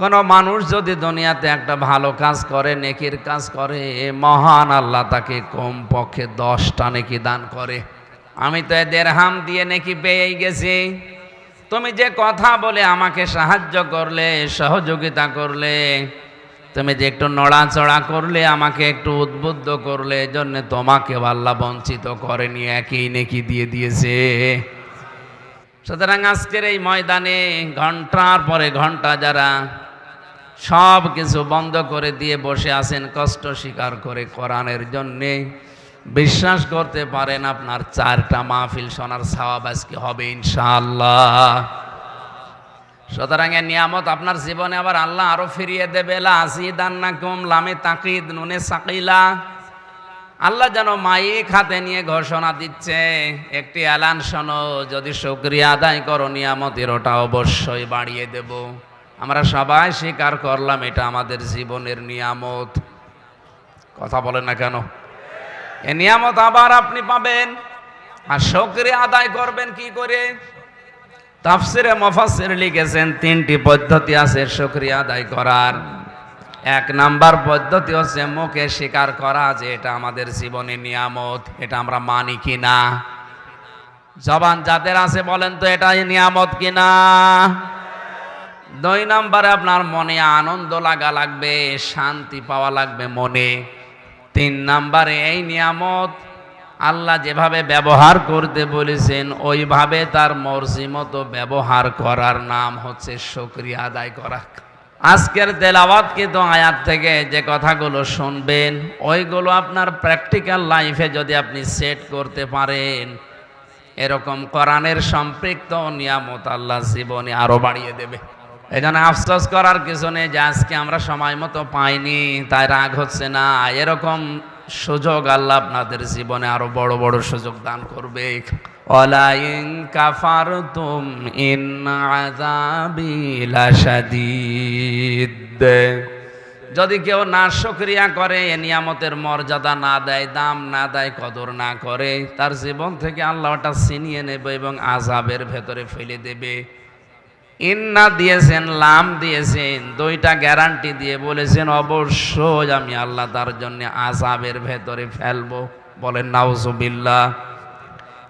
কোন মানুষ যদি দুনিয়াতে একটা ভালো কাজ করে, নেকির কাজ করে মহান আল্লাহ তাকে কম পক্ষে দশটা নেকি দান করে। আমি তো এদের হাম দিয়ে নেকি পেয়েই গেছি। তুমি যে কথা বলে আমাকে সাহায্য করলে, সহযোগিতা করলে, তুমি যে একটু নড়াচড়া করলে, আমাকে একটু উদ্বুদ্ধ করলে এজন্য তোমাকে আল্লাহ বঞ্চিত করেনি, একই নেকি দিয়ে দিয়েছে। সুতরাং আজকের এই ময়দানে ঘণ্টার পরে ঘণ্টা যারা সব কিছু বন্ধ করে দিয়ে বসে আছেন, কষ্ট স্বীকার করে কোরআনের জন্যে। বিশ্বাস করতে পারেন আপনার চারটা মাহফিল সোনার সওয়াব আজকে হবে ইনশাআল্লাহ। সুতরাং এর নিয়ামত আপনার জীবনে আবার আল্লাহ আরও ফিরিয়ে দেবে, লা আজিদান্নাকুম লামে তাকিদ, নুনে সাকিলা। আল্লাহ যেন মাইক হাতে নিয়ে ঘোষণা দিচ্ছে, একটি অ্যালান শোনো, যদি শুক্রিয়া আদায় করো, নিয়ামতের ওটা অবশ্যই বাড়িয়ে দেব। আমরা সবাই স্বীকার করলাম, এটা আমাদের জীবনের নিয়ামত। কথা বলেন না কেন? এ নিয়ামত আবার আপনি পাবেন। আর শুক্রিয়া আদায় করবেন কি করে? তাফসিরে মফাসির লিখেছেন, তিনটি পদ্ধতি আছে শুক্রিয়া আদায় করার। এক নাম্বার পদ্ধতি হচ্ছে মুখে স্বীকার করা যে এটা আমাদের জীবনে নিয়ামত, এটা আমরা মানি কি না জবান যাদের আছে বলেন তো এটা নিয়ামত কিনা? দুই নাম্বারে আপনার মনে আনন্দ লাগা লাগবে, শান্তি পাওয়া লাগবে মনে। তিন নাম্বারে এই নিয়ামত, আল্লাহ যেভাবে ব্যবহার করতে বলেছেন, ওইভাবে তার মর্জি মতো ব্যবহার করার নাম হচ্ছে শুক্রিয়া আদায় করা। আজকের তেলাওয়াত কিন্তু আয়াত থেকে যে কথাগুলো শুনবেন, ওইগুলো আপনার প্র্যাকটিক্যাল লাইফে যদি আপনি সেট করতে পারেন, এরকম কোরআনের সম্পৃক্ত নিয়ামত আল্লাহ জীবনে আরও বাড়িয়ে দেবে। এই জন্য আফসোস করার কিছু নেই যে আজকে আমরা সময় মতো পাইনি, তাই রাগ হচ্ছে না। এরকম সুযোগ আল্লাহ আপনাদের জীবনে আরও বড় বড় সুযোগ দান করবে। অলাইন যদি কেউ না সক্রিয়া করে, এ নিয়ামতের মর্যাদা না দেয়, দাম না দেয়, কদর না করে, তার জীবন থেকে আল্লাহটা ছিনিয়ে নেবে এবং আজাবের ভেতরে ফেলে দেবে। ইন্না দিয়েছেন, লাম দিয়েছেন, দুইটা গ্যারান্টি দিয়ে বলেছেন, অবশ্যই আমি আল্লাহ তার জন্য আজাবের ভেতরে ফেলব। বলেন, নাউজুবিল্লাহ।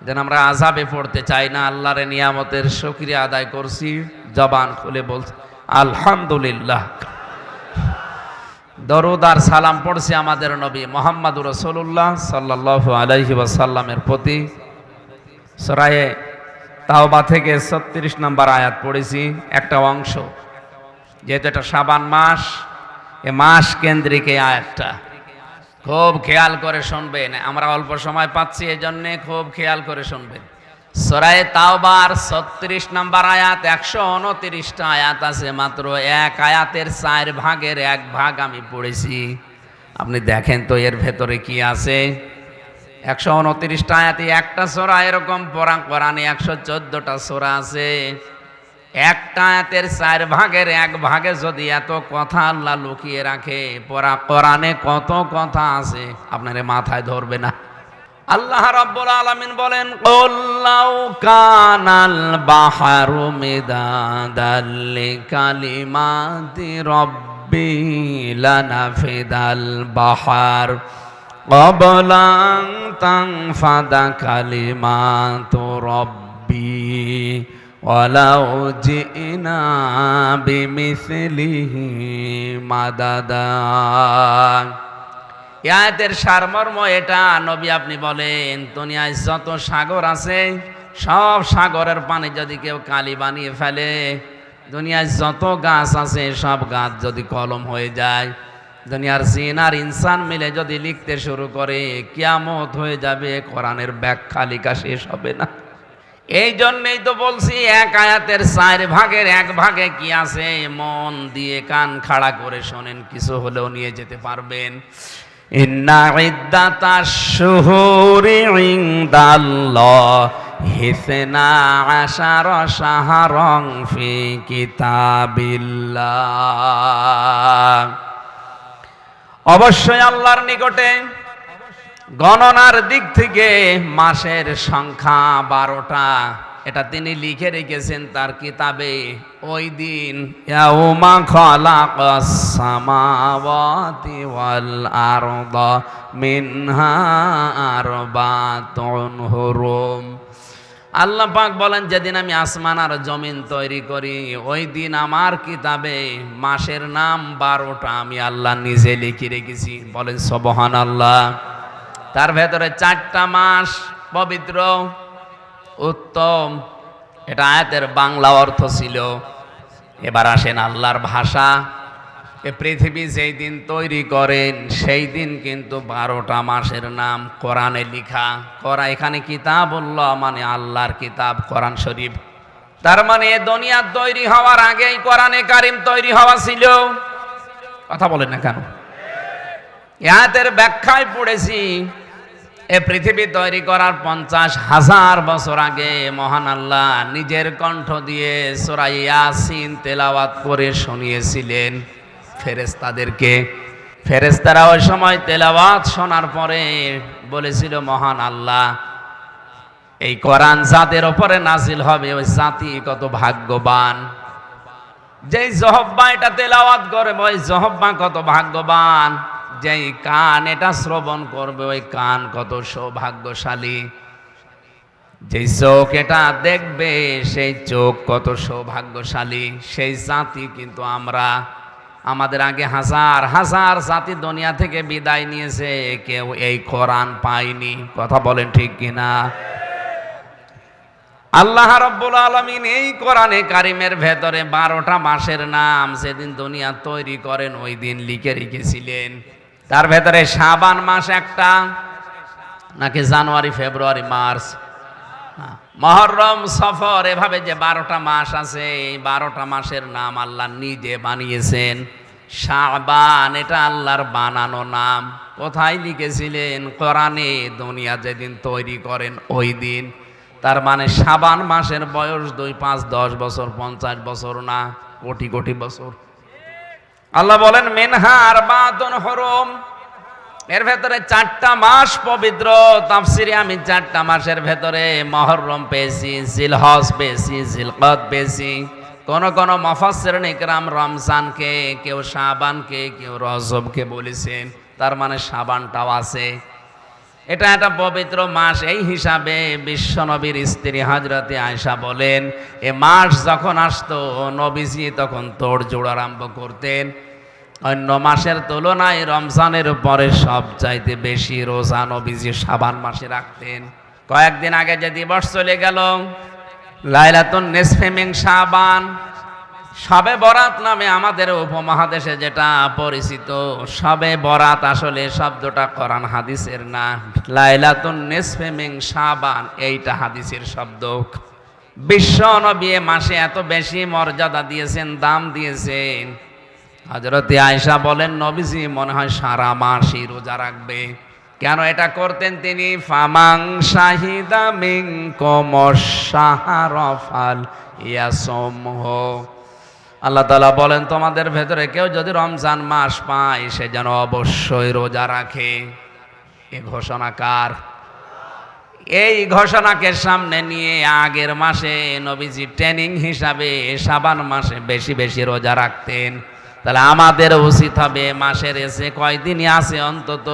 যেন আমরা আজাবে পড়তে চাই না, আল্লাহর নিয়ামতের সক্রিয়া আদায় করছি। জবান খুলে বলছি, আলহামদুলিল্লাহ। দরুদ আর সালাম পড়ছি আমাদের নবী মোহাম্মদ রসুল্লাহ সাল্লাহ আলাইহি ওয়াসাল্লামের প্রতি। সরায়ে তাওবা থেকে ছত্রিশ নম্বর আয়াত পড়েছি, একটা অংশ। যেহেতু এটা সাবান মাস, এ মাস কেন্দ্রিক এই আয়াতটা। খুব খেয়াল করে শুনবেন। আমরা অল্প সময় পাচ্ছি এই জন্যে খুব খেয়াল করে শুনবেন। সরায়ে তাওবার ছত্রিশ নম্বর আয়াত, একশো উনত্রিশটা আয়াত আছে, মাত্র এক আয়াতের চার ভাগের এক ভাগ আমি পড়েছি। আপনি দেখেন তো এর ভেতরে কি আছে? একশো উনত্রিশটা আয়াতে একটা সোরা এরকম পড়া কোরআনে একশো চোদ্দটা সোরা আছে। একটা আয়াতের চার ভাগের এক ভাগে যদি এত কথা আল্লাহ লুকিয়ে রাখে, পড়া, কোরআনে কত কথা আছে, আপনার মাথায় ধরবে না। আল্লাহ রাব্বুল আলামিন বলেন কল্লাউ কানাল বাহারু মিদাদাল লিকালিমাতি রব্বি লানাফিদাল বাহার। قبل أن تنفد كلمات ربي ولو جئنا بمثله مددا ইয়াতের সারমর্ম এটা নবী আপনি বলেন দুনিয়ায় যত সাগর আছে সব সাগরের পানি যদি কেউ কালি বানিয়ে ফেলে দুনিয়ায় যত গাছ আছে সব গাছ যদি কলম হয়ে যায় দুনিয়ার জিন আর ইনসান মিলে যদি লিখতে শুরু করে, কিয়ামত হয়ে যাবে, কোরআনের ব্যাখ্যা লেখা শেষ হবে না। এই জন্যই তো বলছি, এক আয়াতের চার ভাগের এক ভাগে কি আছে? মন দিয়ে কান খাড়া করে শোনেন, কিছু হলেও নিয়ে যেতে পারবেন। শাহরং ফি কিতাবিল্লাহ। অবশ্যই আল্লাহর নিকটে গণনার দিক থেকে মাসের সংখ্যা বারোটা। এটা তিনি লিখে রেখেছেন তার কিতাবে। ওই দিন সামাওয়াতি ওয়াল আল্লাহ পাক বলেন, যেদিন আমি আসমান আর জমিন তৈরি করি, ওই দিন আমার কিতাবে মাসের নাম বারোটা আমি আল্লাহ নিজে লিখে রেখেছি। বলেন সবহান আল্লাহ তার ভেতরে চারটা মাস পবিত্র, উত্তম, এটা আয়াতের বাংলা অর্থ ছিল। এবার আসেন আল্লাহর ভাষা। এ পৃথিবী যেই দিন তৈরি করেন, সেই দিন কিন্তু বারোটা মাসের নাম কোরআনে লিখা। করা এখানে কিতাবুল্লাহ মানে আল্লাহর কিতাব, কোরআন শরীফ। তার মানে এ দুনিয়া তৈরি হওয়ার আগেই কোরআনে কারিম তৈরি হওয়া ছিল। কথা বলেন না কেন? ইয়াতের ব্যাখ্যায় পড়েছি, এ পৃথিবী তৈরি করার পঞ্চাশ হাজার বছর আগে মহান আল্লাহ নিজের কণ্ঠ দিয়ে সোরাই ইয়াসিন তেলাওয়াত করে শুনিয়েছিলেন। ফেরেস্তাদেরকে ফেরেস্তারা ওই সময় তেলাওয়াত শোনার পরে বলেছিল, মহান আল্লাহ, এই কোরআন জাতের ওপরে নাজিল হবে, ওই জাতি কত ভাগ্যবান। যেই জহব্বা এটা তেলাওয়াত করবে, ওই জহব্বা কত ভাগ্যবান। যেই কান এটা শ্রবণ করবে, ওই কান কত সৌভাগ্যশালী। যেই চোখ এটা দেখবে, সেই চোখ কত সৌভাগ্যশালী। সেই জাতি কিন্তু আমরা আমাদের আগে হাজার হাজার জাতি দুনিয়া থেকে বিদায় নিয়েছে, কেউ এই কোরআন পায়নি। কথা বলেন ঠিক কিনা? আল্লাহ রব্বুল আলমিন এই কোরআনে কারিমের ভেতরে বারোটা মাসের নাম সেদিন দুনিয়া তৈরি করেন, ওই দিন লিখে রেখেছিলেন। তার ভেতরে সাবান মাস একটা, নাকি জানুয়ারি, ফেব্রুয়ারি, মার্চ? মহরম সফর, এভাবে যে বারোটা মাস আছে, এই বারোটা মাসের নাম আল্লাহ নিজে বানিয়েছেন। শাবান, এটা আল্লাহর বানানো নাম। কোথায় লিখেছিলেন? কোরআনে, দুনিয়া যেদিন তৈরি করেন, ওই দিন। তার মানে সাবান মাসের বয়স দুই, পাঁচ, দশ বছর, পঞ্চাশ বছর না, কোটি কোটি বছর। আল্লাহ বলেন মেনহার বাতন হরম। এর ভেতরে চারটা মাস পবিত্র। তাফসিরে আমি চারটা মাসের ভেতরে মহরম পেয়েছি, জিলহজ পেয়েছি জিলকত পেয়েছি। কোন কোন মফাসের নিকরাম রমজানকে, কেউ সাবানকে কেউ রজবকে বলেছেন। তার মানে সাবানটাও আছে। এটা একটা পবিত্র মাস। এই হিসাবে বিশ্বনবীর স্ত্রী হাজরতে আয়সা বলেন, এ মাস যখন আসতো, নবীজি তখন তোড় জোড় আরম্ভ করতেন। অন্য মাসের তুলনায় রমজানের পরে সব চাইতে বেশি রোজা নবীজি সাবান মাসে রাখতেন। কয়েকদিন আগে যে দিবস চলে গেল, লাইলাতুন নেসফেমিং সাবান সবে বরাত নামে আমাদের উপমহাদেশে যেটা পরিচিত, সবে বরাত আসলে শব্দটা কোরআন হাদিসের না। লাইলাতুন নেসফেমিং সাবান এইটা হাদিসের শব্দ। বিশ্ব নবী মাসে এত বেশি মর্যাদা দিয়েছেন, দাম দিয়েছেন। হজরতে আয়সা বলেন, নবীজি, মনে হয় সারা মাসই রোজা রাখবে। কেন এটা করতেন তিনি? ফামাং শাহিদা মিং কমসাহারফাল ইয়াসমহ। আল্লাহ তালা বলেন, তোমাদের ভেতরে কেউ যদি রমজান মাস পায়, সে যেন অবশ্যই রোজা রাখে। এ ঘোষণা কার? এই ঘোষণাকে সামনে নিয়ে আগের মাসে নবীজি ট্রেনিং হিসাবে সাবান মাসে বেশি বেশি রোজা রাখতেন। তাহলে আমাদের উচিত হবে এ মাসের এসে কয়দিনই আছে অন্তত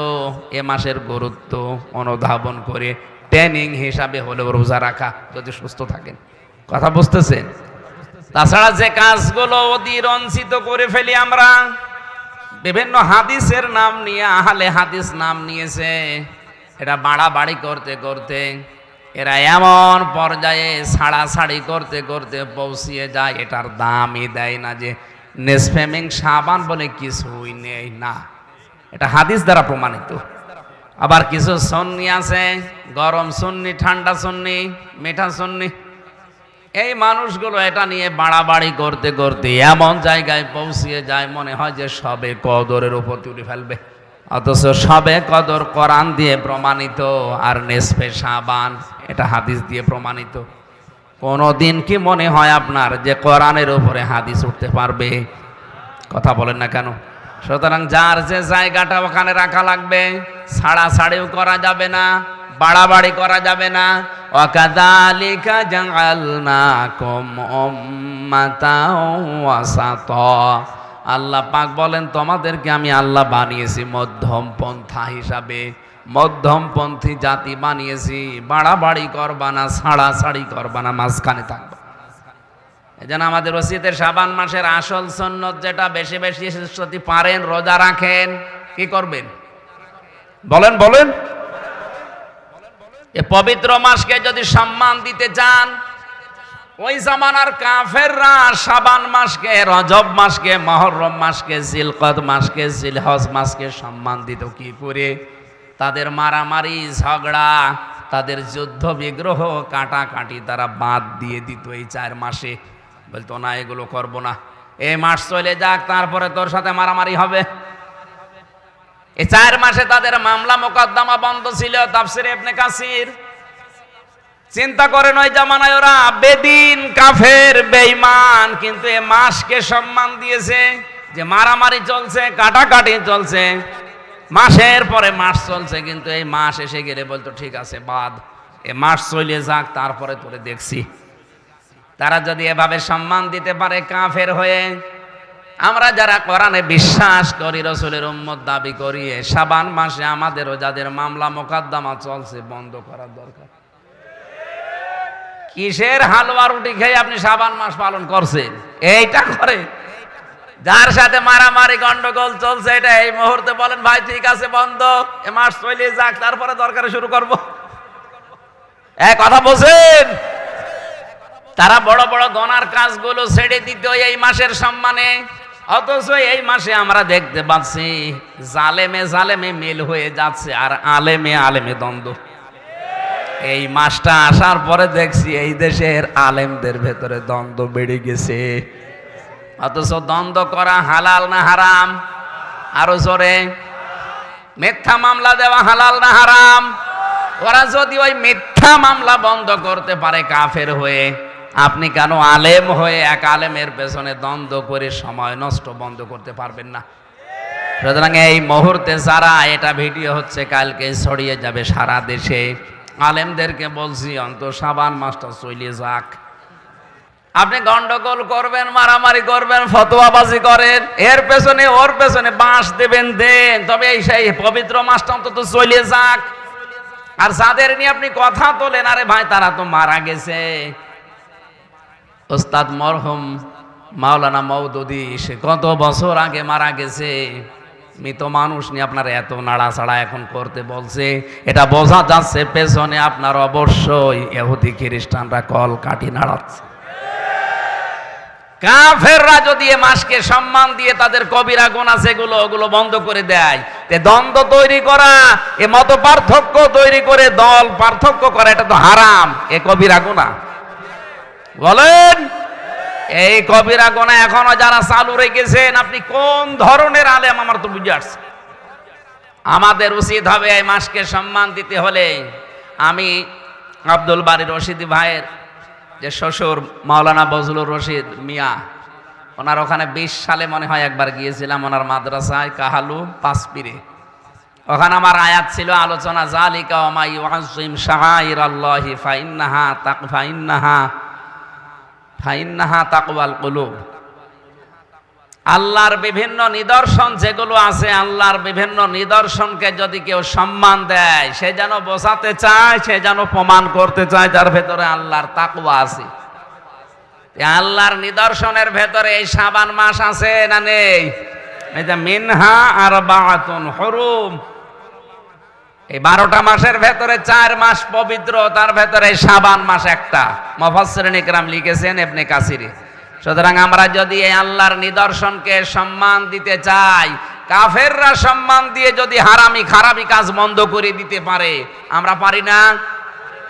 এ মাসের গুরুত্ব অনুধাবন করে ট্রেনিং হিসাবে হলেও রোজা রাখা, যদি সুস্থ থাকেন। কথা বুঝতেছেন? তাছাড়া যে কাজগুলো অতিরঞ্চিত করে ফেলি আমরা, বিভিন্ন হাদিসের নাম নিয়ে, আহলে হাদিস নাম নিয়েছে, এটা বাড়াবাড়ি করতে করতে, এরা এমন পর্যায়ে ছাড়াছাড়ি করতে করতে পৌঁছিয়ে যায়, এটার দামই দেয় না যে নেসফেমিং সাবান বলে কিছুই নেই, না। এটা হাদিস দ্বারা প্রমাণিত। আবার কিছু সন্নি আছে, গরম সন্নি, ঠান্ডা সন্নি, মিঠা সন্নি। এই মানুষগুলো এটা নিয়ে বাড়াবাড়ি করতে করতে এমন জায়গায় পৌঁছিয়ে যায়, মনে হয় যে সবে কদরের উপর তুলে ফেলবে। অথচ সবে কদর কোরআন দিয়ে প্রমাণিত আর নেসফে সাবান এটা হাদিস দিয়ে প্রমাণিত। কোনো দিন কি মনে হয় আপনার যে কোরআনের উপরে হাদিস উঠতে পারবে? কথা বলেন না কেন? সুতরাং যার যে জায়গাটা ওখানে রাখা লাগবে ছাড়াছাড়িও করা যাবে না, বাড়াবাড়ি করা যাবে না। জাআলনাকুম উম্মাতাও ওয়াসাতা। আল্লাহ পাক বলেন, তোমাদেরকে আমি আল্লাহ বানিয়েছি মধ্যম পন্থা হিসাবে। মধ্যমপন্থী জাতি বানিয়েছি, বাড়াবাড়ি করবা না, ছাড়াছাড়ি করবা না, মাঝখানে থাকবা। জন্য আমাদের রসিদের সাবান মাসের আসল সন্ন্যত যেটা, বেশি বেশি যদি পারেন, রোজা রাখেন, কি করবেন? বলেন বলেন। এ পবিত্র মাসকে যদি সম্মান দিতে চান, ওই জামানার কাফেররা সাবান মাসকে, রজব মাসকে, মহরম মাসকে জিলকদ মাসকে, জিলহজ মাসকে সম্মান দিত কি করে? তাদের মারামারি, ঝগড়া, তাদের যুদ্ধ বিগ্রহ কাটাকাটি তারা বাদ দিয়ে দিত এই চার মাসে। বলতো, না, এগুলো করব না। এ মাস চলে যাক, তারপরে তোর সাথে মারামারি হবে। এই চার মাসে তাদের মামলা মোকদ্দমা বন্ধ ছিল, তাফসির ইবনে কাসির। চিন্তা করেন ওই জামানায় ওরা, বেদিন, কাফের, বেঈমান, কিন্তু এ মাসকে সম্মান দিয়েছে যে মারামারি চলছে, কাটাকাটি চলছে। মাসের পরে মাস চলছে, কিন্তু এই মাস এসে গেলে বলতো, ঠিক আছে, বাদ। এ মাস চলে যাক, তারপরে তোরে দেখছি। তারা যদি এভাবে সম্মান দিতে পারে কাফের হয়ে, আমরা যারা কোরআনে বিশ্বাস করি, রসুলের উম্মত দাবি করি সাবান মাসে আমাদেরও যাদের মামলা মোকদ্দমা চলছে, বন্ধ করার দরকার। কিসের হালুয়া রুটি খেয়ে আপনি সাবান মাস পালন করছেন? এইটা করে। যার সাথে মারামারি গন্ডগোল চলছে, এটা এই মুহূর্তে বলেন, ভাই, ঠিক আছে, বন্ধ। এ মাস চলে যাক, তারপরে দরকারে শুরু করব। এ কথা বলছেন? তারা বড় বড় গনার কাজগুলো ছেড়ে দিত এই মাসের সম্মানে। অথচ এই মাসে আমরা দেখতে পাচ্ছি, জালেমে জালেমে মিল হয়ে যাচ্ছে আর আলেমে আলেমে দ্বন্দ্ব। এই মাসটা আসার পরে দেখছি এই দেশের আলেমদের ভেতরে দ্বন্দ্ব বেড়ে গেছে। অথচ দ্বন্দ্ব করা হালাল না হারাম? আরও জোরে। মিথ্যা মামলা দেওয়া হালাল না হারাম? ওরা যদি ওই মিথ্যা মামলা বন্ধ করতে পারে কাফের হয়ে, আপনি কেন আলেম হয়ে এক আলেমের পেছনে দ্বন্দ্ব করে সময় নষ্ট বন্ধ করতে পারবেন না? সুতরাং এই মুহূর্তে যারা, এটা ভিডিও হচ্ছে কালকে, ছড়িয়ে যাবে সারা দেশে। আলেমদেরকে বলছি অন্ত সাবান মাসটা চলিয়ে যাক। আপনি গন্ডগোল করবেন, মারামারি করবেন, ফতোয়াবাজি করেন, এর পেছনে, ওর পেছনে বাঁশ দেবেন, দেন। তবে এই সেই পবিত্র মাসটা অন্তত চলে যাক। আর যাদের নিয়ে আপনি কথা তোলেন আরে ভাই, তারা তো মারা গেছে। ওস্তাদ মরহুম মাওলানা মৌদুদি সে কত বছর আগে মারা গেছে। মৃত মানুষ নিয়ে আপনার এত নাড়াচাড়া এখন করতে বলছে। এটা বোঝা যাচ্ছে পেছনে আপনার অবশ্যই এহুদি খ্রিস্টানরা কল কাটি নাড়াচ্ছে। কাফেররা যদি এ মাসকে সম্মান দিয়ে তাদের কবিরা গোনা সেগুলো, ওগুলো বন্ধ করে দেয়, তে দ্বন্দ্ব তৈরি করা, এ মত পার্থক্য তৈরি করে দল পার্থক্য করা, এটা তো হারাম, এ কবিরা গোনা। বলেন, এই কবিরা গোনা এখনও যারা চালু রেখেছেন, আপনি কোন ধরনের আলেম আমার তো বুঝে আসছে। আমাদের উচিত হবে এই মাসকে সম্মান দিতে হলে আমি আব্দুল বাড়ি রশিদি ভাইয়ের যে শ্বশুর মাওলানা বজলুর রশিদ মিয়া, ওনার ওখানে বিশ সালে মনে হয় একবার গিয়েছিলাম ওনার মাদ্রাসায়, কাহালু পাঁচপিরে ওখানে আমার আয়াত ছিল, আলোচনা, জালিকা ওমাই ওয়াজিম শাহাইর আল্লাহি ফাইন্নাহা তাক, ফাইন্নাহা ফাইন্নাহা তাকওয়াল কুলুব। আল্লাহর বিভিন্ন নিদর্শন যেগুলো আছে, আল্লাহর বিভিন্ন নিদর্শনকে যদি কেউ সম্মান দেয়, সে যেন বোঝাতে চায়, সে যেন প্রমাণ করতে চায় যার ভেতরে আল্লাহর তাকুয়া আছে। আল্লাহর নিদর্শনের ভেতরে এই সাবান মাস আছে না নেই? মিনহা আর বাতুন হরুম। এই বারোটা মাসের ভেতরে চার মাস পবিত্র, তার ভেতরে সাবান মাস একটা। মফাসরিন ইকরাম লিখেছেন এমনি কাসিরি। সুতরাং আমরা যদি এই আল্লাহর নিদর্শনকে সম্মান দিতে চাই, কাফেররা সম্মান দিয়ে যদি হারামি খারাপি কাজ বন্ধ করে দিতে পারে, আমরা পারি না?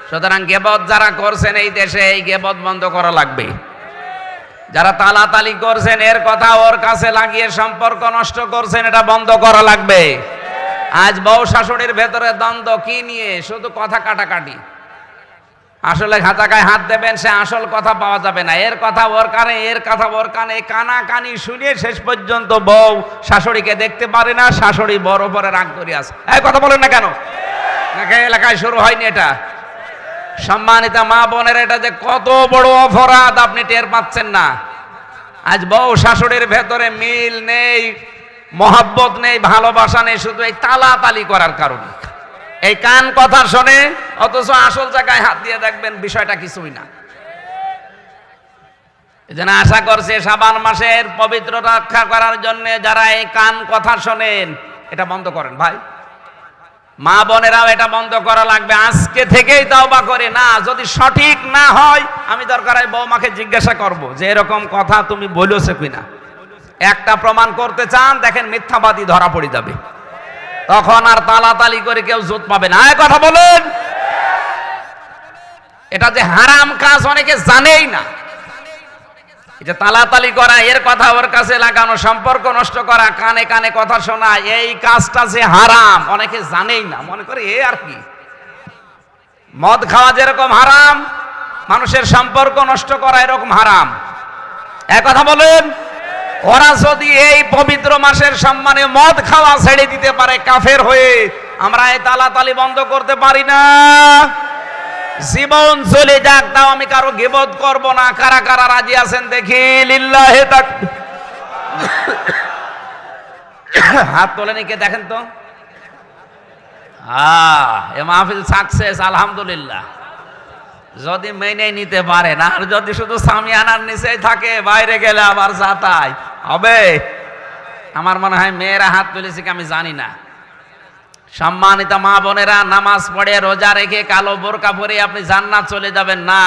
সুতরাং গেবত যারা করছেন এই দেশে, এই গেবত বন্ধ করা লাগবে। যারা তালাতালি করছেন, এর কথা ওর কাছে লাগিয়ে সম্পর্ক নষ্ট করছেন, এটা বন্ধ করা লাগবে। আজ বউ শাশুড়ির ভেতরে দ্বন্দ্ব, কি নিয়ে? শুধু কথা কাটাকাটি। আসলে খাতাকায় হাত দেবেন, সে আসল কথা পাওয়া যাবে না। এর কথা ওর কানে, এর কথা ওর কানে কানা কানি শুনিয়ে শেষ পর্যন্ত বউ শাশুড়িকে দেখতে পারে না, শাশুড়ি বড় পরে রাগ করে আসে এই কথা বলেন না কেন? নাকি এলাকায় শুরু হয়নি এটা? সম্মানিত মা বোনের, এটা যে কত বড় অপরাধ আপনি টের পাচ্ছেন না। আজ বউ শাশুড়ির ভেতরে মিল নেই, মহাব্বত নেই, ভালোবাসা নেই, শুধু এই তালাতালি করার কারণে। এই কান কথা শোনে, অথচ আসল জায়গায় হাত দিয়ে দেখবেন বিষয়টা কিছুই না। এজন্য আশা করছে সাবান মাসের পবিত্র রক্ষা করার জন্য যারা এই কান কথা শোনেন, এটা বন্ধ করেন ভাই। মা বোনেরাও এটা বন্ধ করা লাগবে। আজকে থেকেই তাওবা করে, না, যদি সঠিক না হয়, আমি দরকার হয় বৌমাকে জিজ্ঞাসা করব যে এরকম কথা তুমি বলেছ কিনা। একটা প্রমাণ করতে চান, দেখেন মিথ্যাবাদী ধরা পড়ে যাবে। তখন আর তালাতালি করে কেউ জোত পাবে না। কথা বলুন। এটা যে হারাম কাজ অনেকে জানেই না। যে তালাতালি করা, এর কথা ওর কাছে লাগানো, সম্পর্ক নষ্ট করা, কানে কানে কথা শোনা, এই কাজটা যে হারাম, অনেকে জানেই না। মনে করে এ আর কি? মদ খাওয়া যেরকম হারাম, মানুষের সম্পর্ক নষ্ট করা এরকম হারাম। এক কথা বলেন। ওরা যদি এই পবিত্র মাসের সম্মানে মদ খাওয়া ছেড়ে দিতে পারে কাফের হয়ে, আমরা এই তালাতালি বন্ধ করতে পারি না। জীবন চলে যাক, তাও আমি কারও গেবত করব না। কারা কারা রাজি আছেন দেখি? লিল্লাহে তাক হাত তোলেনি কে, দেখেন তো। এ মাহফিল সাকসেস আলহামদুলিল্লাহ। যদি মেনে নিতে পারেন আর যদি শুধু সামিয়ানার নিচেই থাকে, বাইরে গেলে আবার যাতাই হবে। আমার মনে হয় মেয়েরা হাত তুলেছে কি আমি জানি না। সম্মানিত মা বোনেরা, নামাজ পড়ে, রোজা রেখে কালো বোরকা পরে আপনি জান্নাত চলে যাবেন না।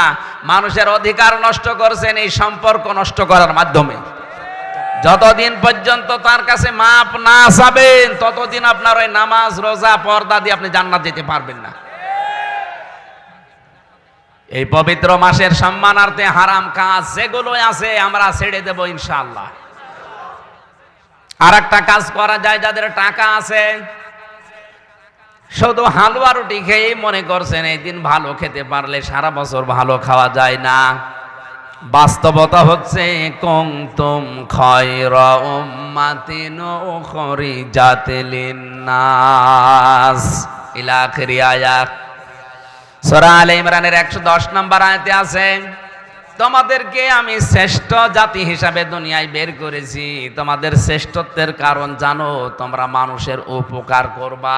মানুষের অধিকার নষ্ট করছেন এই সম্পর্ক নষ্ট করার মাধ্যমে। যতদিন পর্যন্ত তার কাছে মাপ না চাবেন, ততদিন আপনার ওই নামাজ, রোজা, পর্দা দিয়ে আপনি জান্নাত যেতে পারবেন না। এই পবিত্র মাসের সম্মানার্থে হারাম কাজ যেগুলো আছে আমরা ছেড়ে দেব ইনশাআল্লাহ। আর একটা কাজ করা যায়, যাদের টাকা আছে। শুধু হালুয়া রুটি খেয়েই মনে করছেন, এই দিন ভালো খেতে পারলে সারা বছর ভালো খাওয়া যায় না। বাস্তবতা হচ্ছে কুমতুম খয়রা উম্মাতিন আয়াত। সূরা আলে ইমরানের 110 নম্বর আয়াতে আছে তোমাদেরকে আমি শ্রেষ্ঠ জাতি হিসাবে দুনিয়ায় বের করেছি। তোমাদের শ্রেষ্ঠত্বের কারণ জানো, তোমরা মানুষের উপকার করবা।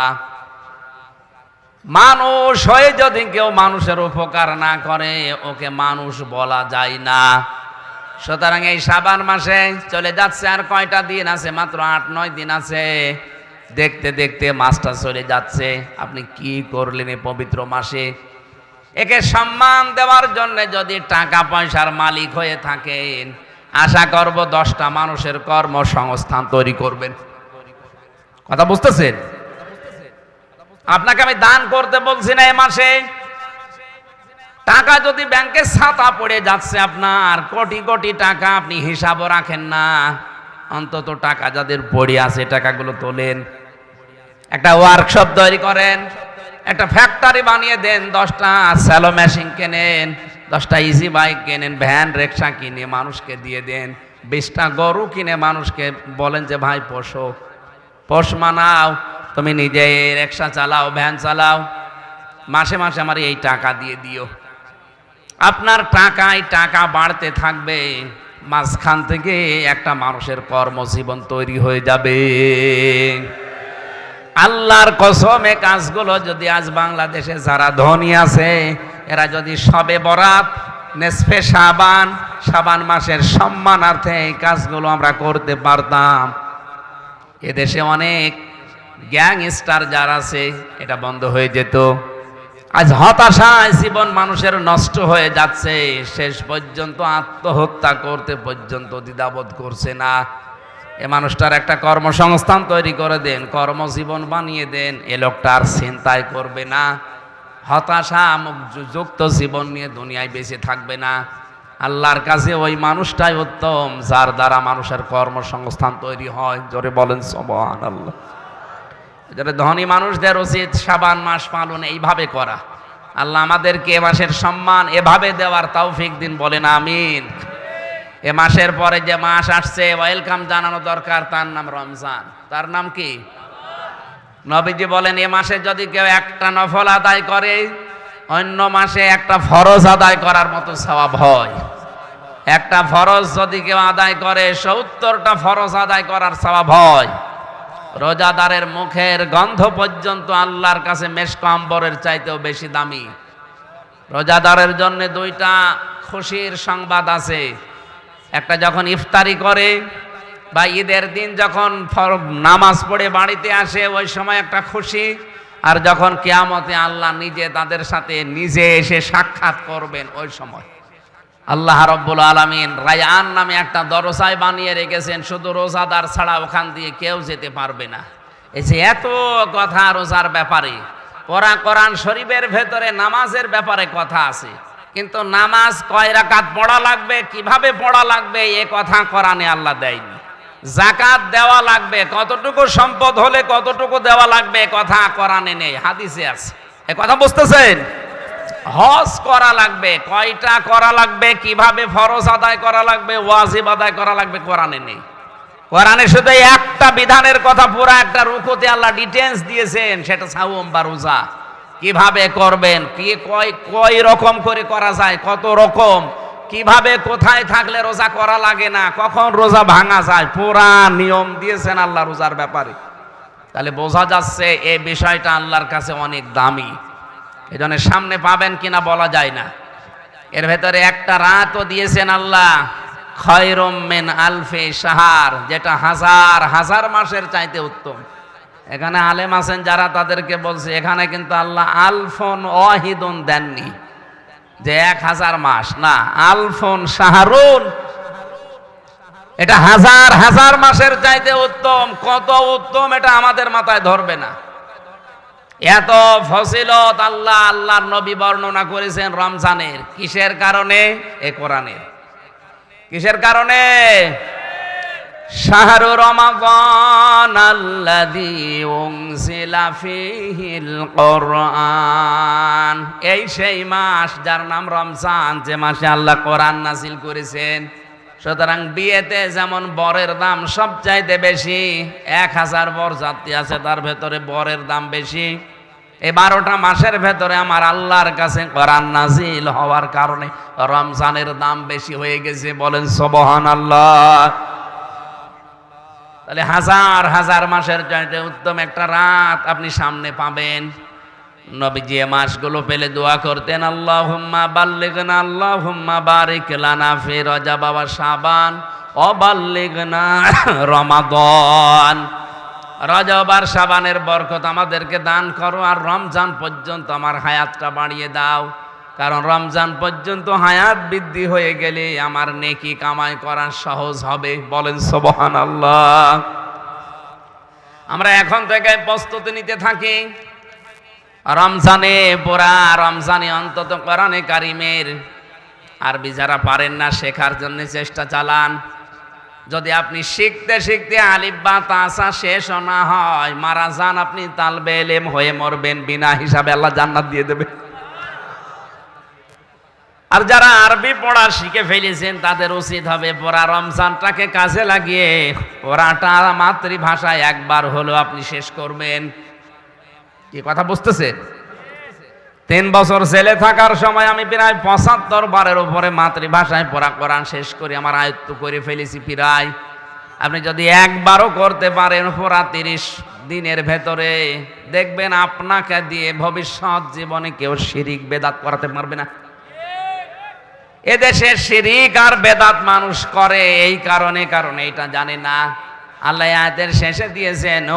মানুষ হয়ে যদি কেউ মানুষের উপকার না করে, ওকে মানুষ বলা যায় না। সুতরাং এই সাবান মাসে চলে যাচ্ছে আর কয়টা দিন আছে? মাত্র আট, নয় দিন আছে। দেখতে দেখতে মাসটা চলে যাচ্ছে। আপনি কি করলেন এই পবিত্র মাসে? একে সম্মান দেওয়ার জন্য যদি টাকা পয়সার মালিক হয়ে থাকেন, আশা করব দশটা মানুষের কর্মসংস্থান তৈরি করবেন। কথা বুঝতেছেন? আপনাকে আমি দান করতে বলছি না এ মাসে। টাকা যদি ব্যাংকে ছাতা পড়ে যাচ্ছে আপনার, কোটি কোটি টাকা আপনি হিসাবও রাখেন না। অন্তত টাকা যাদের পড়ে আছে, টাকাগুলো তোলেন। একটা ওয়ার্কশপ তৈরি করেন। একটা ফ্যাক্টরি বানিয়ে দেন, দশটা স্যালো মেশিন কেনেন, দশটা ইজি বাইক কেনেন ভ্যান রিক্সা কিনে মানুষকে দিয়ে দেন, বিশটা গরু কিনে মানুষকে বলেন যে, ভাই, পোষো, পোষ মানাও, তুমি নিজে রিক্সা চালাও ভ্যান চালাও, মাসে মাসে আমার এই টাকা দিয়ে দিও। আপনার টাকায় টাকা বাড়তে থাকবে, মাঝখান থেকে একটা মানুষের কর্মজীবন তৈরি হয়ে যাবে। আল্লাহর কসমে কাজগুলো যদি আজ বাংলাদেশে যারা ধনী আছে, এরা যদি সবে বরাত, নেসফে সাবান সাবান মাসের সম্মানার্থে এই কাজগুলো আমরা করতে পারতাম। এদেশে অনেক গ্যাংস্টার যারা আছে, এটা বন্ধ হয়ে যেত। আজ হতাশায় জীবন মানুষের নষ্ট হয়ে যাচ্ছে, শেষ পর্যন্ত আত্মহত্যা করতে পর্যন্ত দ্বিধাবোধ করছে না। এ মানুষটার একটা কর্মসংস্থান তৈরি করে দেন, কর্মজীবন বানিয়ে দেন, এ লোকটা আর চিন্তায় করবে না। হতাশা যুক্ত জীবন নিয়ে দুনিয়ায় বেঁচে থাকবে না। আল্লাহর কাছে ওই মানুষটাই উত্তম, যার দ্বারা মানুষের কর্মসংস্থান তৈরি হয়। জোরে বলেন সবান আল্লাহ যারা ধনী মানুষদের উচিত সাবান মাস পালন এইভাবে করা। আল্লাহ আমাদেরকে এ মাসের সম্মান এভাবে দেওয়ার তৌফিক দিন, বলেন আমিন। এ মাসের পরে যে মাস আসছে, ওয়েলকাম জানানো দরকার, তার নাম রমজান। তার নাম কি? নবীজি বলেন, এ মাসে যদি কেউ একটা নফল আদায় করে, অন্য মাসে একটা ফরজ আদায় করার মতো স্বভাব হয়। একটা ফরজ যদি কেউ আদায় করে, সত্তরটা ফরজ আদায় করার স্বভাব হয়। রোজাদারের মুখের গন্ধ পর্যন্ত আল্লাহর কাছে মেশকাম্বরের চাইতেও বেশি দামি। রোজাদারের জন্য দুইটা খুশির সংবাদ আছে। একটা যখন ইফতারি করে বা ঈদের দিন যখন নামাজ পড়ে বাড়িতে আসে, ওই সময় একটা খুশি। আর যখন কেয়ামতে আল্লাহ নিজে তাদের সাথে নিজে এসে সাক্ষাৎ করবেন ওই সময়। আল্লাহ রব্বুল আলমিন রায়ান নামে একটা দরসায় বানিয়ে রেখেছেন, শুধু রোজাদার ছাড়া ওখান দিয়ে কেউ যেতে পারবে না। যে এত কথা রোজার ব্যাপারে, কোরআন কোরআন শরীফের ভেতরে নামাজের ব্যাপারে কথা আছে। কিন্তু নামাজ কয় রাকাত পড়া লাগবে? কীভাবে পড়া লাগবে? এ কথা কোরআনে আল্লাহ দেয়নি। জাকাত দেওয়া লাগবে, কতটুকু সম্পদ হলে কতটুকু দেওয়া লাগবে? কথা কোরআনে নেই, হাদিসে আছে। এ কথা বুঝতেছেন? হজ করা লাগবে, কয়টা করা লাগবে? কীভাবে ফরজ আদায় করা লাগবে? ওয়াজিব আদায় করা লাগবে কোরআনে নেই। কোরআনে শুধু একটা বিধানের কথা, পুরো একটা রুকুতে আল্লাহ ডিটেলস দিয়েছেন, সেটা সাউম বা রোজা। কীভাবে করবেন? কি কয় কয় রকম করে করা যায়? কত রকম? কীভাবে কোথায় থাকলে রোজা করা লাগে না? কখন রোজা ভাঙা যায়? পুরা নিয়ম দিয়েছেন আল্লাহ রোজার ব্যাপারে। তাহলে বোঝা যাচ্ছে এই বিষয়টা আল্লাহর কাছে অনেক দামি। এই সামনে পাবেন কিনা বলা যায় না। এর ভেতরে একটা রাতও দিয়েছেন আল্লাহ, খয়রম মেন আলফে সাহার যেটা হাজার হাজার মাসের চাইতে উত্তম। এখানে আলেম আছেন যারা, তাদেরকে বলছে, এখানে কিন্তু আল্লাহ আলফন অহিদন দেননি। যে এক হাজার মাস, না, আলফন সাহারুন এটা হাজার হাজার মাসের চাইতে উত্তম। কত উত্তম এটা আমাদের মাথায় ধরবে না। এত ফসিলত আল্লাহ, আল্লাহর নবী বর্ণনা করেছেন রমজানের। কিসের কারণে? এ কোরআনের। কিসের কারণে? শাহরু রমাদান আল্লাযী উনজিলা ফীহিল কোরআন। এই সেই মাস যার নাম রমজান, যে মাসে আল্লাহ কোরআন নাজিল করেছেন। সুতরাং বিয়েতে যেমন বরের দাম সবচাইতে বেশি, এক হাজার বর যাত্রী আছে, তার ভেতরে বরের দাম বেশি। এই বারোটা মাসের ভেতরে আমার আল্লাহর কাছে কোরআন নাজিল হওয়ার কারণে রমজানের দাম বেশি হয়ে গেছে। বলেন সবহান আল্লাহ তাহলে হাজার হাজার মাসের চাইতে উত্তম একটা রাত আপনি সামনে পাবেন। নবীজি এ মাসগুলো পেলে দোয়া করতেন আল্লাহ হুম্মা বাল্লিগনা আল্লাহ হুম্মা বারিক লানা ফি রজা বাবা সাবান অবাল্লিগনা রমাদন। রজব আর সাবানের বরকত আমাদেরকে দান করো আর রমজান পর্যন্ত আমার হায়াতটা বাড়িয়ে দাও। কারণ রমজান পর্যন্ত হায়াত বৃদ্ধি হয়ে গেলে আমার নেকি কামাই করা সহজ হবে। বলেন সবহান আল্লাহ আমরা এখন থেকে প্রস্তুতি নিতে থাকি। রমজানে পোড়া রমজানে অন্তত কোরআনে কারিমের আরবি যারা পারেন না শেখার জন্য চেষ্টা চালান। যদি আপনি শিখতে শিখতে আলিফ বা তাসা শেষ না হয়, মারা যান আপনি, তালবে এলেম হয়ে মরবেন, বিনা হিসাবে আল্লাহ জান্নাত দিয়ে দেবে। আর যারা আরবি পড়া শিখে ফেলেছেন, তাদের উচিত হবে পড়া। রমজানটাকে কাজে লাগিয়ে পড়াটা মাতৃভাষায় একবার হলেও আপনি শেষ করবেন। কি কথা বুঝতেছেন তিন বছর জেলে থাকার সময় আমি প্রায় পঁচাত্তর বারের উপরে মাতৃভাষায় পড়া, কোরআন শেষ করে আমার আয়ত্ত করে ফেলেছি প্রায়। আপনি যদি একবারও করতে পারেন পুরা তিরিশ দিনের ভেতরে, দেখবেন আপনাকে দিয়ে ভবিষ্যৎ জীবনে কেউ শিরিক বেদাত করাতে পারবে না। এদেশে শিরিক আর বেদাত মানুষ করে, এই কারণে কারণে, এটা জানে না। আল্লাহ আয়াতের শেষে দিয়েছেন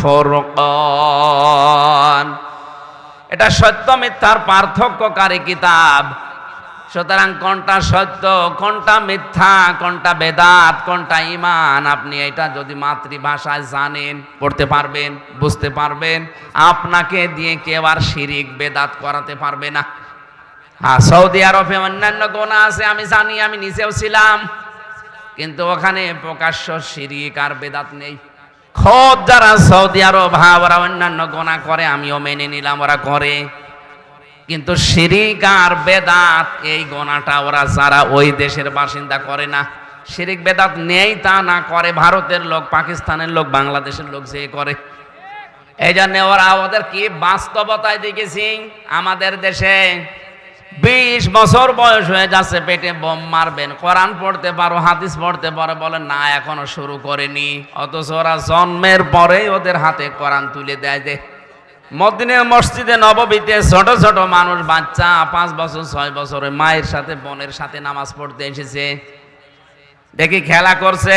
ফুরকান। এটা সত্য মিথ্যার পার্থক্যকারী কিতাব। সুতরাং কোনটা সত্য, কোনটা মিথ্যা, কোনটা বেদাত, কোনটা ইমান আপনি এটা যদি মাতৃভাষায় জানেন, পড়তে পারবেন, বুঝতে পারবেন, আপনাকে দিয়ে কেউ আর শিরিক, বেদাত করাতে পারবে না। হ্যাঁ সৌদি আরবে অন্যান্য গোনা আছে, আমি জানি, আমি নিজেও ছিলাম, কিন্তু ওখানে প্রকাশ্য শিরিক আর বেদাত নেই। খোদ যারা সৌদি আরব হ্যাঁ ওরা অন্যান্য গোনা করে, আমিও মেনে নিলাম, ওরা করে। কিন্তু শিরিক আর বেদাত, এই গোনাটা ওরা যারা ওই দেশের বাসিন্দা করে না। শিরিক বেদাত নেই তা না করে, ভারতের লোক, পাকিস্তানের লোক, বাংলাদেশের লোক যে করে। এই জন্য ওরা ওদের কি বাস্তবতায় দেখেছি? আমাদের দেশে বিশ বছর বয়স হয়ে যাচ্ছে, পেটে বোম মারবেন। কোরআন পড়তে পারো, হাদিস পড়তে পারো বলে না, এখনও শুরু করেনি। অথচ ওরা জন্মের পরেই ওদের হাতে কোরআন তুলে দেয় যে মদিনের মসজিদে, নববীতে ছোট ছোট মানুষ, বাচ্চা, পাঁচ বছর, ছয় বছর মায়ের সাথে, বোনের সাথে নামাজ পড়তে এসেছে। দেখি খেলা করছে।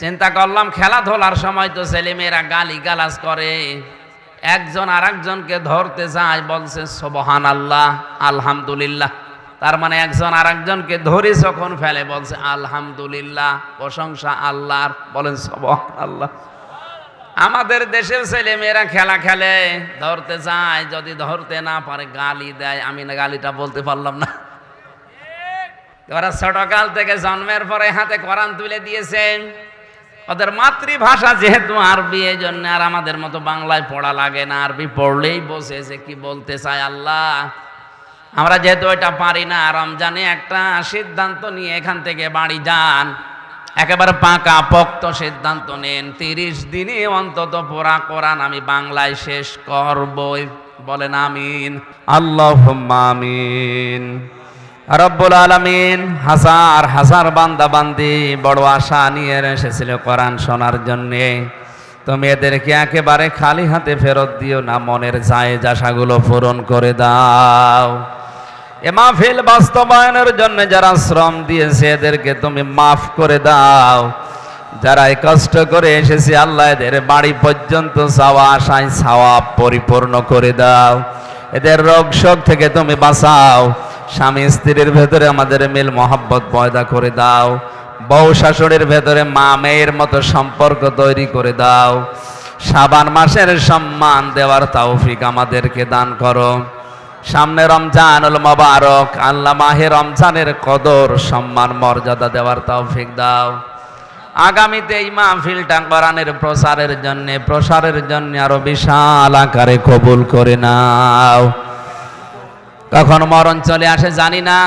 চিন্তা করলাম, খেলাধুলার সময় তো ছেলেমেয়েরা গালি গালাজ করে। একজন আর একজনকে ধরতে যায়, বলছে সোবহান আল্লাহ আলহামদুলিল্লাহ। তার মানে একজন আর একজনকে ধরে যখন ফেলে, বলছে, আলহামদুলিল্লাহ, প্রশংসা আল্লাহর। বলেন সোবহান আল্লাহ আমাদের দেশের ছেলে মেয়েরা খেলা খেলে। ধরতে যায় যদি ধরতে না পারে গালি দেয়, আমি না গালিটা বলতে পারলাম না। ওরা ছোটকাল থেকে জন্মের পরে হাতে কোরআন তুলে দিয়েছে। ওদের মাতৃভাষা যেহেতু আরবি, এই জন্য আর আমাদের মতো বাংলায় পড়া লাগে না। আরবি পড়লেই বসে যে কি বলতে চায় আল্লাহ। আমরা যেহেতু এটা পারি না, রমজানে একটা সিদ্ধান্ত নিয়ে এখান থেকে বাড়ি যান। একেবারে পাকা পক্ত সিদ্ধান্ত নেন। তিরিশ দিনে অন্তত পোড়া কোরআন আমি বাংলায় শেষ করবই। বলেন আমিন। আল্লাহ আমিন। রব্বুল আলমিন হাজার হাজার বান্দা বান্দি বড় আশা নিয়ে এসেছিল কোরআন শোনার জন্যে। তুমি এদেরকে একেবারে খালি হাতে ফেরত দিও না, মনের যায় আশাগুলো পূরণ করে দাও। এ মাহফিল বাস্তবায়নের জন্য যারা শ্রম দিয়েছে এদেরকে তুমি মাফ করে দাও। যারা এই কষ্ট করে এসেছে, আল্লাহ এদের বাড়ি পর্যন্ত চাওয়া আশায় ছাওয়া পরিপূর্ণ করে দাও। এদের রোগ শোক থেকে তুমি বাঁচাও। স্বামী স্ত্রীর ভেতরে আমাদের মিল, মহাব্বত পয়দা করে দাও। বউ শাশুড়ির ভেতরে মা মেয়ের মতো সম্পর্ক তৈরি করে দাও। সাবান মাসের সম্মান দেওয়ার তৌফিক আমাদেরকে দান করো। সামনে রমজানুল মোবারক, আল্লাহ মাহে রমজানের কদর, সম্মান, মর্যাদা দেওয়ার তৌফিক দাও। আগামীতে এই মাহফিলটা কোরআনের প্রসারের জন্য প্রসারের জন্য আরও বিশাল আকারে কবুল করে নাও। কখন মরণ চলে আসে জানি না,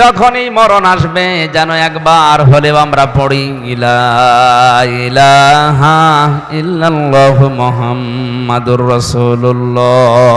যখনই মরণ আসবে যেন একবার হলেও আমরা পড়ি, ইলা ইলাহা মুহাম্মাদুর রাসূলুল্লাহ।